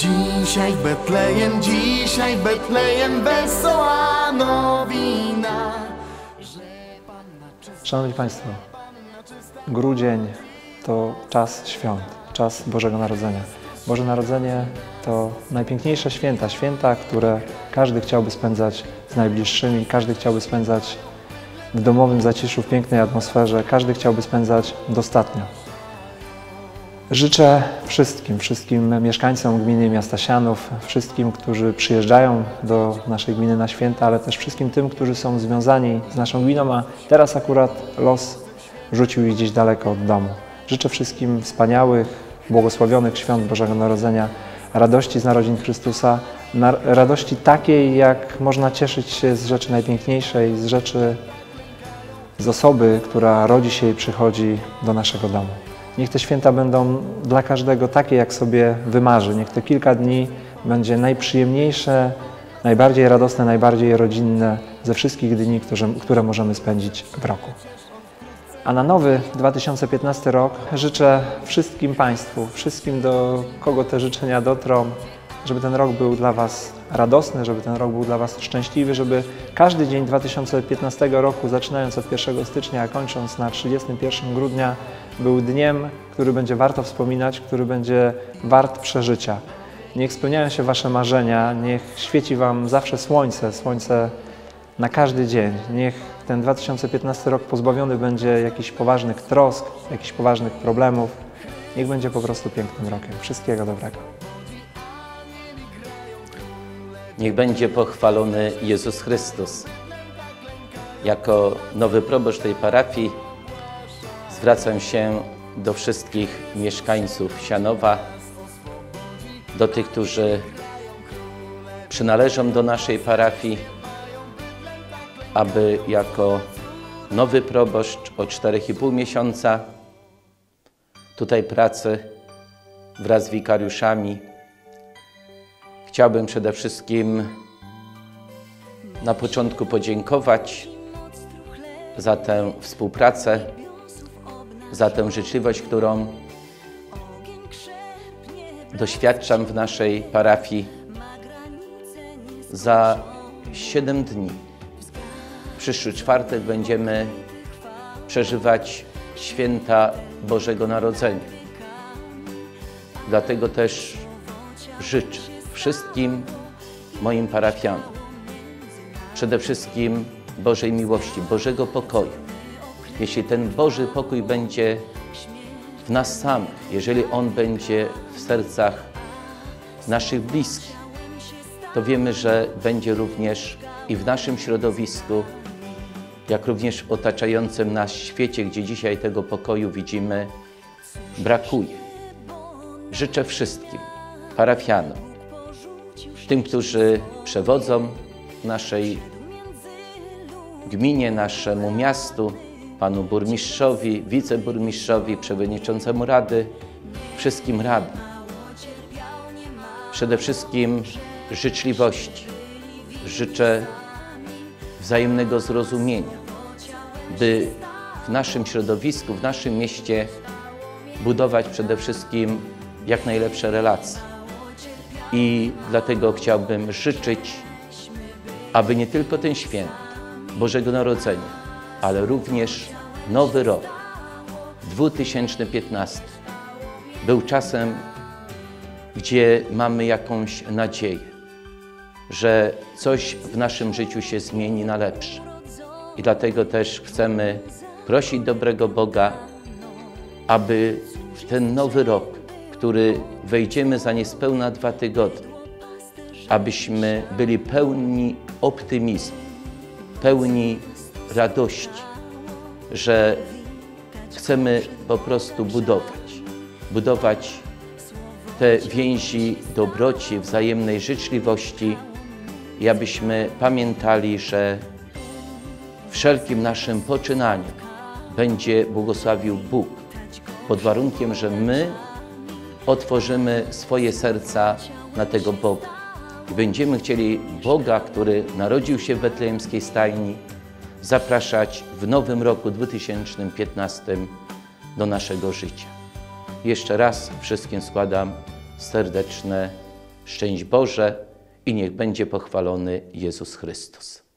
Dzisiaj Betlejem, dzisiaj Betlejem wesoła nowina. Szanowni Państwo, grudzień to czas świąt, czas Bożego Narodzenia. Boże Narodzenie to najpiękniejsze święta, święta, które każdy chciałby spędzać z najbliższymi, każdy chciałby spędzać w domowym zaciszu, w pięknej atmosferze, każdy chciałby spędzać dostatnio. Życzę wszystkim, wszystkim mieszkańcom gminy miasta Sianów, wszystkim, którzy przyjeżdżają do naszej gminy na święta, ale też wszystkim tym, którzy są związani z naszą gminą, a teraz akurat los rzucił ich gdzieś daleko od domu. Życzę wszystkim wspaniałych, błogosławionych świąt Bożego Narodzenia, radości z narodzin Chrystusa, radości takiej, jak można cieszyć się z rzeczy najpiękniejszej, z rzeczy, z osoby, która rodzi się i przychodzi do naszego domu. Niech te święta będą dla każdego takie, jak sobie wymarzy. Niech te kilka dni będzie najprzyjemniejsze, najbardziej radosne, najbardziej rodzinne ze wszystkich dni, które, które możemy spędzić w roku. A na nowy 2015 rok życzę wszystkim Państwu, wszystkim, do kogo te życzenia dotrą, żeby ten rok był dla Was radosny, żeby ten rok był dla Was szczęśliwy, żeby każdy dzień 2015 roku, zaczynając od 1 stycznia, a kończąc na 31 grudnia, był dniem, który będzie warto wspominać, który będzie wart przeżycia. Niech spełniają się Wasze marzenia, niech świeci Wam zawsze słońce, słońce na każdy dzień. Niech ten 2015 rok pozbawiony będzie jakichś poważnych trosk, jakichś poważnych problemów. Niech będzie po prostu pięknym rokiem. Wszystkiego dobrego. Niech będzie pochwalony Jezus Chrystus. Jako nowy proboszcz tej parafii zwracam się do wszystkich mieszkańców Sianowa, do tych, którzy przynależą do naszej parafii, aby jako nowy proboszcz o 4,5 miesiąca tutaj pracy wraz z wikariuszami Chciałbym przede wszystkim na początku podziękować za tę współpracę, za tę życzliwość, którą doświadczam w naszej parafii. Za siedem dni, w przyszły czwartek, będziemy przeżywać święta Bożego Narodzenia. Dlatego też życzę wszystkim moim parafianom. Przede wszystkim Bożej miłości, Bożego pokoju. Jeśli ten Boży pokój będzie w nas samych, jeżeli On będzie w sercach naszych bliskich, to wiemy, że będzie również i w naszym środowisku, jak również w otaczającym nas świecie, gdzie dzisiaj tego pokoju widzimy, brakuje. Życzę wszystkim parafianom, tym, którzy przewodzą naszej gminie, naszemu miastu, panu burmistrzowi, wiceburmistrzowi, przewodniczącemu rady, wszystkim radnym. Przede wszystkim życzliwości. Życzę wzajemnego zrozumienia, by w naszym środowisku, w naszym mieście budować przede wszystkim jak najlepsze relacje. I dlatego chciałbym życzyć, aby nie tylko ten święt Bożego Narodzenia, ale również nowy rok 2015 był czasem, gdzie mamy jakąś nadzieję, że coś w naszym życiu się zmieni na lepsze. I dlatego też chcemy prosić dobrego Boga, aby w ten nowy rok, który wejdziemy za niespełna dwa tygodnie, abyśmy byli pełni optymizmu, pełni radości, że chcemy po prostu budować, budować te więzi dobroci, wzajemnej życzliwości i abyśmy pamiętali, że wszelkim naszym poczynaniu będzie błogosławił Bóg, pod warunkiem, że my otworzymy swoje serca na tego Boga. I będziemy chcieli Boga, który narodził się w betlejemskiej stajni, zapraszać w nowym roku 2015 do naszego życia. Jeszcze raz wszystkim składam serdeczne Szczęść Boże i niech będzie pochwalony Jezus Chrystus.